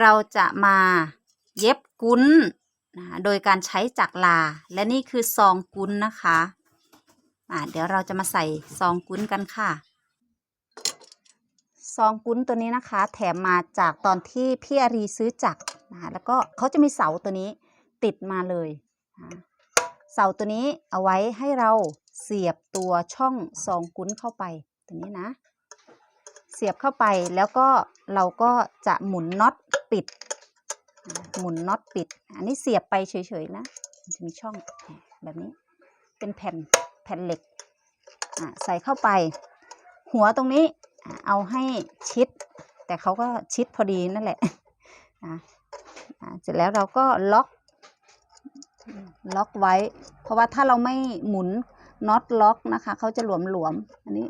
เราจะมาเย็บกุ้นนะโดยการใช้จักรลา และนี่คือซองกุ้นนะคะอ่าเดี๋ยวเราจะมาใส่ซองกุ้นกันค่ะ ซองกุ้นตัวนี้นะคะ แถมมาจากตอนที่พี่อารีซื้อจักรนะคะแล้วก็เขาจะมีเสาตัวนี้ติดมาเลยนะเสาตัวนี้เอาไว้ให้เราเสียบตัวช่องซองกุ้นเข้าไปตัวนี้นะ เสียบเข้าไปแล้วก็เราก็จะหมุนน็อต ปิด หมุนน็อตปิด อันนี้เสียบไปเฉยๆนะมันจะมีช่องแบบนี้ เป็นแผ่นแผ่นเหล็กใส่เข้าไป หัวตรงนี้เอาให้ชิด แต่เขาก็ชิดพอดีนั่นแหละเสร็จแล้วเราก็ล็อกล็อกไว้ เพราะว่าถ้าเราไม่หมุนน็อตล็อกนะคะเขาจะหลวมๆอันนี้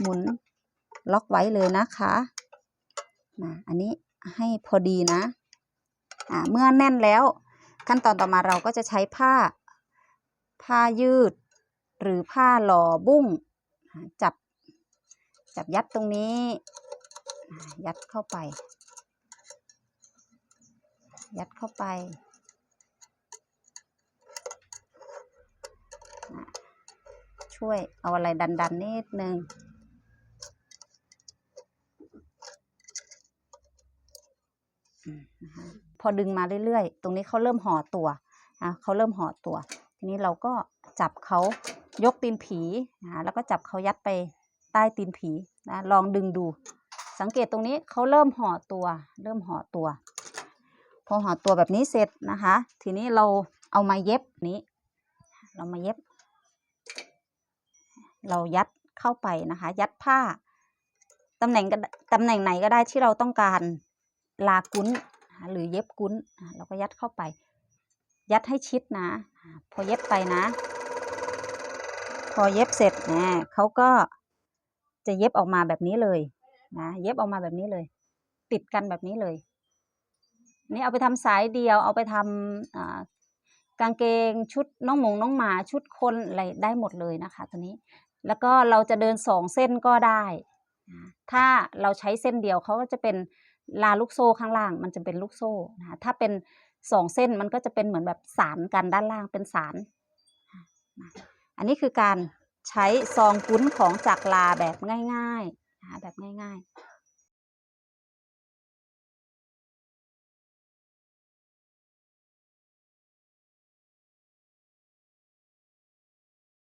หมุนล็อกไว้เลยนะคะอันนี้ ให้พอดีนะอ่าเมื่อแน่นแล้ว ขั้นตอนต่อมาเราก็จะใช้ผ้า ผ้ายืด หรือผ้าหล่อบุ้งจับจับยัดตรงนี้ ยัดเข้าไป ยัดเข้าไป ช่วยเอาอะไรดันๆนิดนึง อืมนะคะ พอดึงมาเรื่อยๆ ตรงนี้เขาเริ่มห่อตัวนะเขาเริ่มห่อตัว ทีนี้เราก็จับเขายกตีนผีนะแล้วก็จับเขายัดไปใต้ตีนผีนะลองดึงดู สังเกตตรงนี้เขาเริ่มห่อตัว เริ่มห่อตัว พอห่อตัวแบบนี้เสร็จนะคะ ทีนี้เราเอามาเย็บนี้ เรามาเย็บ เรายัดเข้าไปนะคะ ยัดผ้าตำแหน่งตำแหน่งไหนก็ได้ที่เราต้องการ ลากุ้นหรือเย็บกุ้นเราก็ยัดเข้าไป ยัดให้ชิดนะ พอเย็บไปนะ พอเย็บเสร็จนะเขาก็จะเย็บออกมาแบบนี้เลยนะเย็บออกมาแบบนี้เลย ติดกันแบบนี้เลย นี่เอาไปทำสายเดียว เอาไปทำกางเกงชุดน้องหมงน้องหมาชุดคนอะไรได้หมดเลยนะคะ ตัวนี้ แล้วก็เราจะเดินสองเส้นก็ได้ ถ้าเราใช้เส้นเดียวเขาก็จะเป็น ลาลูกโซ่ข้างล่างมันจะเป็นลูกโซ่นะคะถ้าเป็นสองเส้นมันก็จะเป็นเหมือนแบบสารกันด้านล่างเป็นสารอันนี้คือการใช้ซองกุ้นของจากลาแบบง่ายๆแบบง่ายๆ